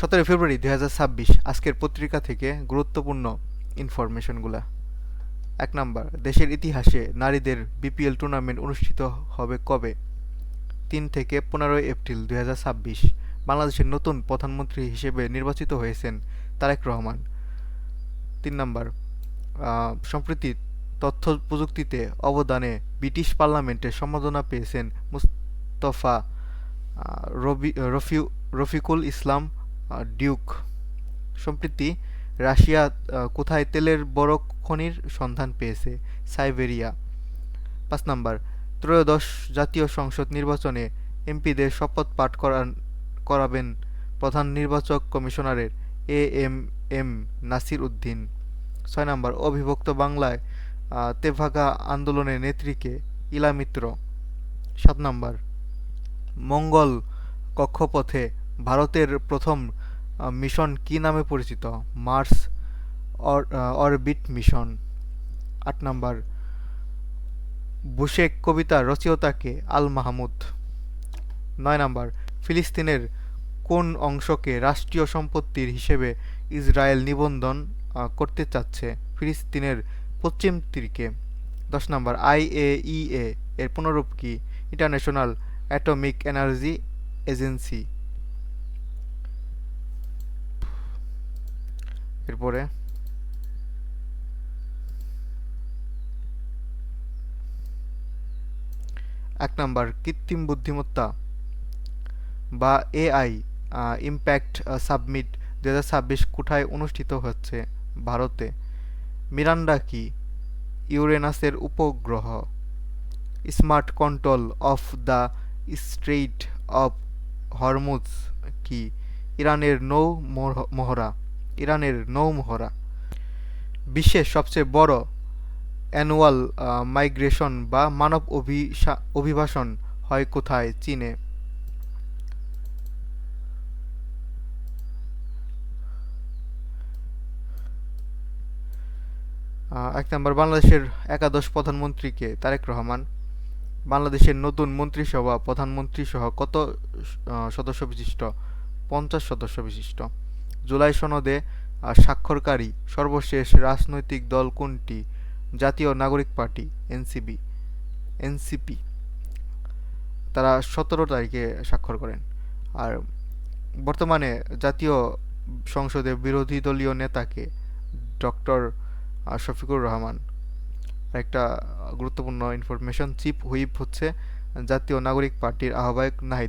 সতেরোই ফেব্রুয়ারি দু হাজার ছাব্বিশ, আজকের পত্রিকা থেকে গুরুত্বপূর্ণ ইনফরমেশনগুলা এক নাম্বার, দেশের ইতিহাসে নারীদের বিপিএল টুর্নামেন্ট অনুষ্ঠিত হবে কবে? তিন থেকে পনেরোই এপ্রিল দু হাজার ছাব্বিশ, বাংলাদেশের নতুন প্রধানমন্ত্রী হিসেবে নির্বাচিত হয়েছেন তারেক রহমান। তিন নাম্বার সম্প্রতি তথ্য প্রযুক্তিতে অবদানে ব্রিটিশ পার্লামেন্টে সম্মাননা পেয়েছেন মুস্তফা রবি, রফিউ, রফিকুল ইসলাম ডিউক। সম্প্রতি রাশিয়া কোথায় তেলের বড় খনির সন্ধান পেয়েছে? সাইবেরিয়া। পাঁচ নাম্বার। ত্রয়োদশ জাতীয় সংসদ নির্বাচনে এমপিদের শপথ পাঠ করান, করাবেন প্রধান নির্বাচক কমিশনারের A M M Nasir Uddin. ছয় নম্বর। অবিভক্ত বাংলায় তেভাগা আন্দোলনের নেত্রীকে ইলা মিত্র। সাত নম্বর। মঙ্গল কক্ষপথে ভারতের প্রথম মিশন কি নামে পরিচিত? মার্স অর- অরবিট মিশন আট নম্বর। বুশেক কবিতার রচয়িতাকে আল মাহমুদ। নয় নাম্বার। ফিলিস্তিনের কোন অংশকে রাষ্ট্রীয় সম্পত্তির হিসেবে ইসরায়েল নিবন্ধন করতে চাচ্ছে? ফিলিস্তিনের পশ্চিম তীরকে। দশ নম্বর। আইএইএ এর পুনরূপ কি? ইন্টারন্যাশনাল অ্যাটমিক এনার্জি এজেন্সি এরপরে এক নাম্বার, কৃত্রিম বুদ্ধিমত্তা বা এআই ইম্প্যাক্ট সাবমিট দু হাজার ছাব্বিশ কোথায় অনুষ্ঠিত হচ্ছে ভারতে? মিরান্ডা কি? ইউরেনাসের উপগ্রহ। Smart control of the strait of Hormuz কি? ইরানের নৌ মহ- মহড়া। ইরানের নৌ মহড়া বিশ্বের সবচেয়ে বড় অ্যানুয়াল মাইগ্রেশন বা মানব অভিবাসন হয় কোথায়? চীনে। এক নম্বর, বাংলাদেশের একাদশ প্রধানমন্ত্রীকে তারেক রহমান। বাংলাদেশের নতুন মন্ত্রিসভা প্রধানমন্ত্রী সহ কত সদস্য বিশিষ্ট? পঞ্চাশ সদস্য বিশিষ্ট। জুলাই সনদে স্বাক্ষরকারী সর্বশেষ রাজনৈতিক দল কোনটি? জাতীয় নাগরিক পার্টি এনসিবি এনসিপি। তারা সতেরো তারিখে স্বাক্ষর করেন। আর বর্তমানে জাতীয় সংসদে বিরোধী দলীয় নেতাকে ডক্টর শফিকুর রহমান একটা গুরুত্বপূর্ণ ইনফরমেশন চিফ হুইপ হচ্ছে জাতীয় নাগরিক পার্টির আহ্বায়ক নাহিদ